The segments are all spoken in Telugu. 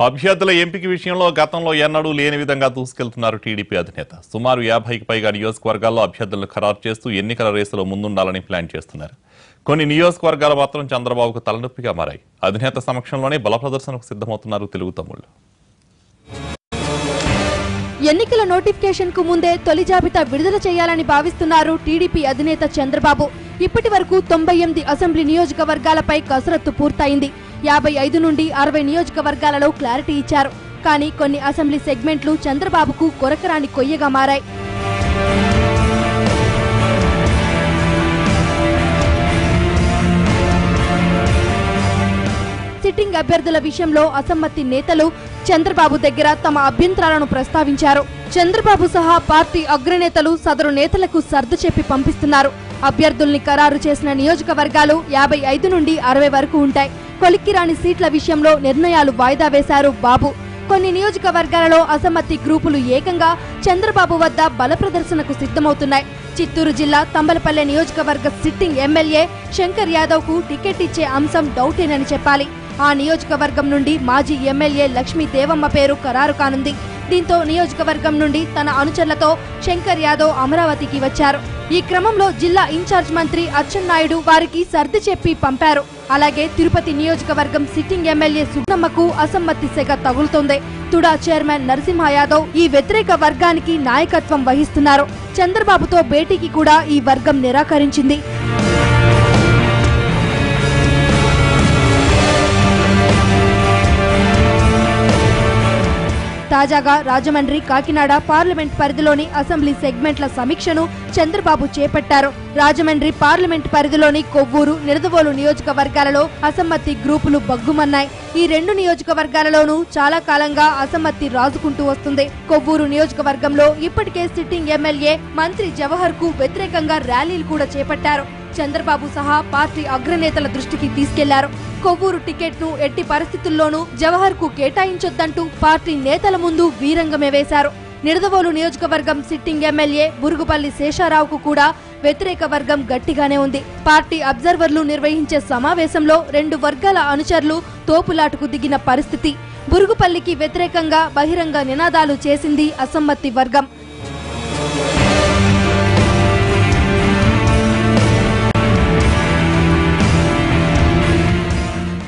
అభ్యర్థుల ఎంపిక విషయంలో గతంలో ఎన్నడూ లేని విధంగా దూసుకెళ్తున్నారు టీడీపీ అధినేత. సుమారు యాభైకి పైగా నియోజకవర్గాల్లో అభ్యర్థులను ఖరారు చేస్తూ ఎన్నికల రేసులో ముందుండాలని ప్లాన్ చేస్తున్నారు. కొన్ని నియోజకవర్గాలు మాత్రం చంద్రబాబుకు తలనొప్పిగా మారాయి. అధినేత సమక్షంలోనే బల ప్రదర్శనకు సిద్ధమవుతున్నారు తెలుగు తమ్ముళ్ళు. ఎన్నికల నోటిఫికేషన్కు ముందే తొలి జాబితా విడుదల చేయాలని భావిస్తున్నారు టీడీపీ అధినేత చంద్రబాబు. ఇప్పటి వరకు తొంభై ఎనిమిది అసెంబ్లీ నియోజకవర్గాలపై కసరత్తు పూర్తయింది. యాభై ఐదు నుండి అరవై నియోజకవర్గాలలో క్లారిటీ ఇచ్చారు. కానీ కొన్ని అసెంబ్లీ సెగ్మెంట్లు చంద్రబాబుకు కొరకరాని కొయ్యగా మారాయి. సిట్టింగ్ అభ్యర్థుల విషయంలో అసమ్మతి నేతలు చంద్రబాబు దగ్గర తమ అభ్యంతరాలను ప్రస్తావించారు. చంద్రబాబు సహా పార్టీ అగ్రనేతలు సదరు నేతలకు సర్దు చెప్పి పంపిస్తున్నారు. అభ్యర్థుల్ని ఖరారు చేసిన నియోజకవర్గాలు యాభై ఐదు నుండి అరవై వరకు ఉంటాయి. కొలిక్కిరాని సీట్ల విషయంలో నిర్ణయాలు వాయిదా వేశారు బాబు. కొన్ని నియోజకవర్గాలలో అసమ్మతి గ్రూపులు ఏకంగా చంద్రబాబు వద్ద బల ప్రదర్శనకు సిద్ధమవుతున్నాయి. చిత్తూరు జిల్లా తంబలపల్లె నియోజకవర్గ సిట్టింగ్ ఎమ్మెల్యే శంకర్ యాదవ్కు టికెట్ ఇచ్చే అంశం డౌటేనని చెప్పాలి. ఆ నియోజకవర్గం నుండి మాజీ ఎమ్మెల్యే లక్ష్మీ దేవమ్మ పేరు ఖరారు కానుంది. దీంతో నియోజకవర్గం నుండి తన అనుచరులతో శంకర్ యాదవ్ అమరావతికి వచ్చారు. ఈ క్రమంలో జిల్లా ఇన్ఛార్జ్ మంత్రి అచ్చెన్నాయుడు వారికి సర్ది చెప్పి పంపారు. అలాగే తిరుపతి నియోజకవర్గం సిట్టింగ్ ఎమ్మెల్యే సున్నమ్మకు అసమ్మతి సెగ తగులుతోంది. తుడా చైర్మన్ నరసింహ యాదవ్ ఈ వ్యతిరేక వర్గానికి నాయకత్వం వహిస్తున్నారు. చంద్రబాబుతో భేటీకి కూడా ఈ వర్గం నిరాకరించింది. తాజాగా రాజమండ్రి కాకినాడ పార్లమెంట్ పరిధిలోని అసెంబ్లీ సెగ్మెంట్ల సమీక్షను చంద్రబాబు చేపట్టారు. రాజమండ్రి పార్లమెంట్ పరిధిలోని కొవ్వూరు నిడదవోలు నియోజకవర్గాలలో అసమ్మతి గ్రూపులు బగ్గుమన్నాయి. ఈ రెండు నియోజకవర్గాలలోనూ చాలా కాలంగా అసమ్మతి రాజుకుంటూ వస్తుంది. కొవ్వూరు నియోజకవర్గంలో ఇప్పటికే సిట్టింగ్ ఎమ్మెల్యే మంత్రి జవహర్కు వ్యతిరేకంగా ర్యాలీలు కూడా చేపట్టారు. చంద్రబాబు సహా పార్టీ అగ్రనేతల దృష్టికి తీసుకెళ్ళారు. కొవ్వూరు టికెట్ను ఎట్టి పరిస్థితుల్లోనూ జవహర్కు కేటాయించొద్దంటూ పార్టీ నేతల ముందు వీరంగమే వేశారు. నిడదవోలు నియోజకవర్గం సిట్టింగ్ ఎమ్మెల్యే బురుగుపల్లి శేషారావుకు కూడా వ్యతిరేక వర్గం గట్టిగానే ఉంది. పార్టీ అబ్జర్వర్లు నిర్వహించే సమావేశంలో రెండు వర్గాల అనుచరులు తోపులాటకు దిగిన పరిస్థితి. బురుగుపల్లికి వ్యతిరేకంగా బహిరంగ నినాదాలు చేసింది అసమ్మతి వర్గం.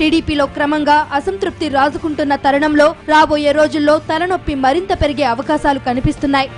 టీడీపీలో క్రమంగా అసంతృప్తి రాజుకుంటున్న తరుణంలో రాబోయే రోజుల్లో తలనొప్పి మరింత పెరిగే అవకాశాలు కనిపిస్తున్నాయి.